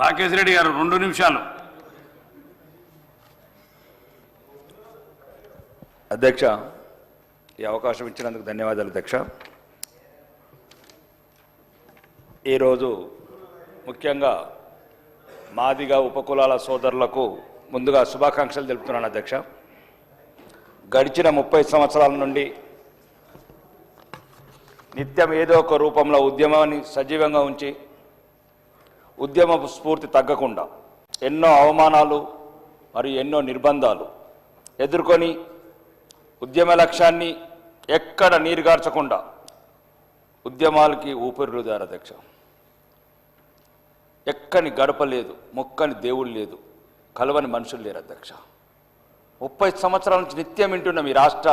రాకేష్ రెడ్డి గారు రెండు నిమిషాలు. అధ్యక్ష ఈ అవకాశం ఇచ్చినందుకు ధన్యవాదాలు అధ్యక్ష. ఈరోజు ముఖ్యంగా మాదిగా ఉపకులాల సోదరులకు ముందుగా శుభాకాంక్షలు తెలుపుతున్నాను అధ్యక్ష. గడిచిన ముప్పై సంవత్సరాల నుండి నిత్యం ఏదో ఒక రూపంలో ఉద్యమాన్ని సజీవంగా ఉంచి ఉద్యమ స్ఫూర్తి తగ్గకుండా ఎన్నో అవమానాలు మరియు ఎన్నో నిర్బంధాలు ఎదుర్కొని ఉద్యమ లక్ష్యాన్ని ఎక్కడ నీరుగార్చకుండా ఉద్యమాలకి ఊపిరిదారు అధ్యక్ష. ఎక్కని గడప లేదు మొక్కని దేవుడు లేదు కలవని మనుషులు లేరు అధ్యక్ష. ముప్పై సంవత్సరాల నుంచి నిత్యం వింటున్నాం ఈ రాష్ట్ర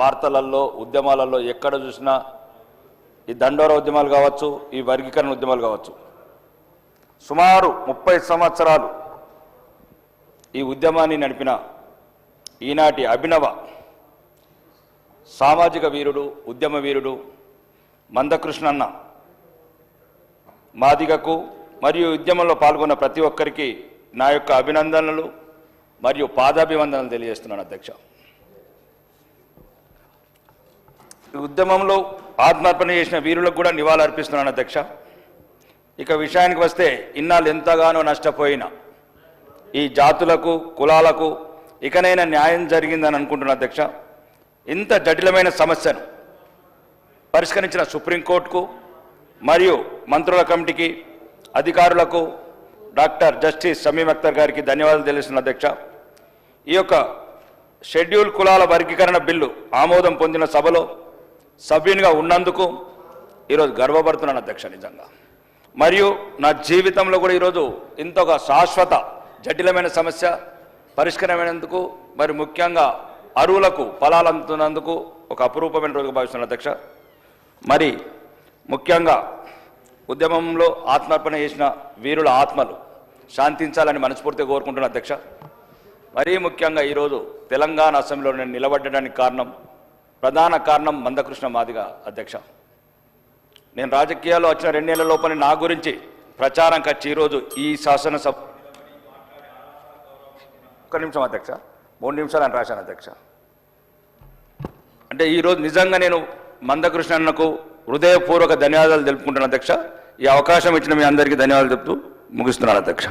వార్తలలో ఉద్యమాలలో ఎక్కడ చూసినా ఈ దండోర ఉద్యమాలు కావచ్చు ఈ వర్గీకరణ ఉద్యమాలు కావచ్చు. సుమారు ముప్పై సంవత్సరాలు ఈ ఉద్యమాన్ని నడిపిన ఈనాటి అభినవ సామాజిక వీరుడు ఉద్యమ వీరుడు మందకృష్ణన్న మాదిగకు మరియు ఉద్యమంలో పాల్గొన్న ప్రతి ఒక్కరికి నా యొక్క అభినందనలు మరియు పాదాభివందనలు తెలియజేస్తున్నాను అధ్యక్ష. ఈ ఉద్యమంలో ఆత్మార్పణ చేసిన వీరులకు కూడా నివాళులు అర్పిస్తున్నాను అధ్యక్ష. ఇక విషయానికి వస్తే ఇన్నాళ్ళు ఎంతగానో నష్టపోయిన. ఈ జాతులకు కులాలకు ఇకనైనా న్యాయం జరిగిందని అనుకుంటున్న అధ్యక్ష. ఇంత జటిలమైన సమస్యను పరిష్కరించిన సుప్రీంకోర్టుకు మరియు మంత్రుల కమిటీకి అధికారులకు డాక్టర్ జస్టిస్ సమీమ్ అఖ్తర్ గారికి ధన్యవాదాలు తెలుస్తున్న అధ్యక్ష. ఈ యొక్క షెడ్యూల్ కులాల వర్గీకరణ బిల్లు ఆమోదం పొందిన సభలో సభ్యునిగా ఉన్నందుకు ఈరోజు గర్వపడుతున్నాను అధ్యక్ష నిజంగా. మరియు నా జీవితంలో కూడా ఈరోజు ఇంత ఒక శాశ్వత జటిలమైన సమస్య పరిష్కారమైనందుకు మరి ముఖ్యంగా అరువులకు ఫలాలు అందుతున్నందుకు ఒక అపురూపమైన రోజుగా భావిస్తున్నాను అధ్యక్ష. మరి ముఖ్యంగా ఉద్యమంలో ఆత్మార్పణ చేసిన వీరుల ఆత్మలు శాంతించాలని మనస్ఫూర్తిగా కోరుకుంటున్న అధ్యక్ష. మరీ ముఖ్యంగా ఈరోజు తెలంగాణ అసెంబ్లీలో నేను నిలబడడానికి కారణం ప్రధాన కారణం మందకృష్ణ మాదిగా అధ్యక్ష. నేను రాజకీయాల్లో వచ్చిన రెండేళ్ళ లోపల నా గురించి ప్రచారం ఖర్చు ఈరోజు ఈ శాసనసభ ఒక నిమిషం అధ్యక్ష. మూడు నిమిషాలు అని రాశాను అధ్యక్ష. అంటే ఈరోజు నిజంగా నేను మందకృష్ణన్నకు హృదయపూర్వక ధన్యవాదాలు తెలుపుకుంటున్నాను అధ్యక్ష. ఈ అవకాశం ఇచ్చిన మీ అందరికీ ధన్యవాదాలు చెప్తూ ముగిస్తున్నాను అధ్యక్ష.